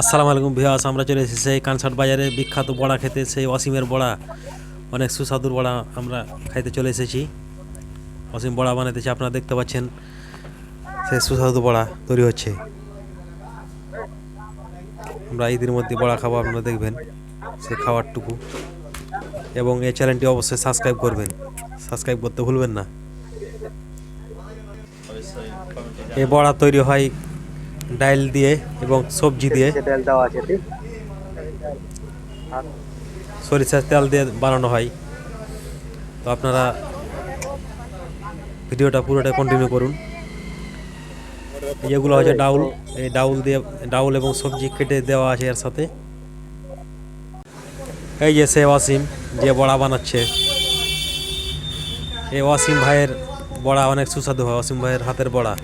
আসসালামু আলাইকুম ভিয়াস আমরা চলে এসেছি সেই কানসার্ট বাজারে। বিখ্যাত বড়া খেতে, সেই অসীমের বড়া, অনেক সুস্বাদুর বড়া আমরা খাইতে চলে এসেছি। অসীম বড়া বানাইতেছে, আপনারা দেখতে পাচ্ছেন সেই সুস্বাদু বড়া তৈরি হচ্ছে। আমরা ঈদের মধ্যে বড়া খাব, আপনারা দেখবেন সে খাবারটুকু। এবং এই চ্যানেলটি অবশ্যই সাবস্ক্রাইব করবেন। সাবস্ক্রাইব করতে ভুলবেন না। এই বড়া তৈরি হয় ডাইল দিয়ে এবং সবজি দিয়ে। তেল দেওয়া আছে সরিষার তেল দিয়ে বানানো হয়। তো আপনারা ভিডিওটা পুরোটা কন্টিনিউ করুন। এগুলো হচ্ছে ডাউল। এই ডাউল দিয়ে ডাউল এবং সবজি কেটে দেওয়া আছে এর সাথে। এই যে সে ওয়াসিম যে বড়া বানাচ্ছে। এই ওয়াসিম ভাইয়ের বড়া অনেক সুস্বাদু হয় ওয়াসিম ভাইয়ের হাতের বড়া।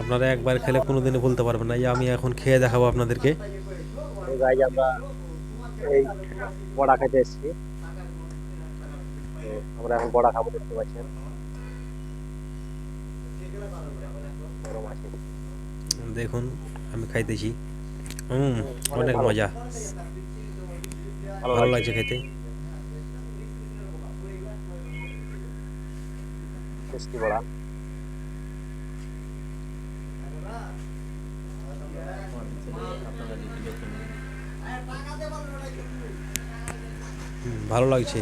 আপনারা একবার খেলে কোনোদিনই ভুলতে পারবেন না। আমি এখন খেয়ে দেখাবো আপনাদেরকে। আমরা এই বড়া খেতে এসেছি। আমরা এখন বড়া খাব দেখতে পাচ্ছেন। দেখুন আমি খাইতেছি। হুম অনেক মজা। ভালো লাগছে। খেতে। বড়া। ভালো লাগছে।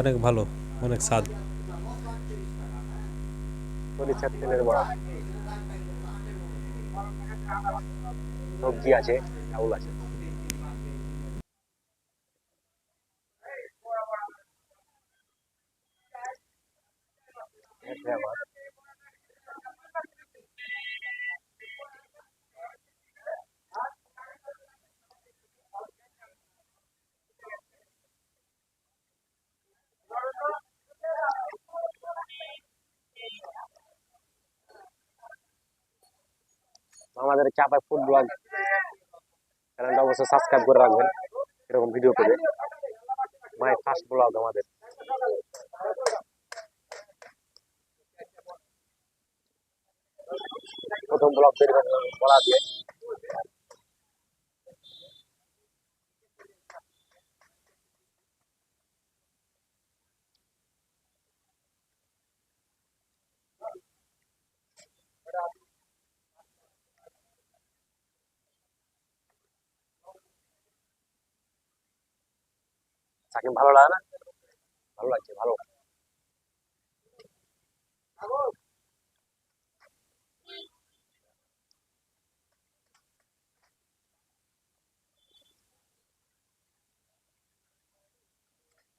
অনেক ভালো অনেক স্বাদ। সরিষার তেলের বড়া। সবজি আছে চাউল আছে। এটা আমাদের চাপায় ফুড ব্লগ চ্যানেলটা অবশ্যই সাবস্ক্রাইব করে রাখবেন। এরকম ভিডিও পেলে। মাই ফার্স্ট ব্লগ আমাদের। প্রথম ব্লগ তৈরি বলা দিয়ে। সাকিব ভালো লাগে না? ভালো লাগছে ভালো।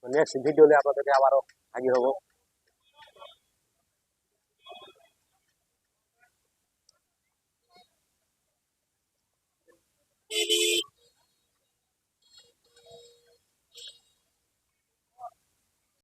নেক্সট ভিডিও আপনাদেরকে আবারও হাজির হব।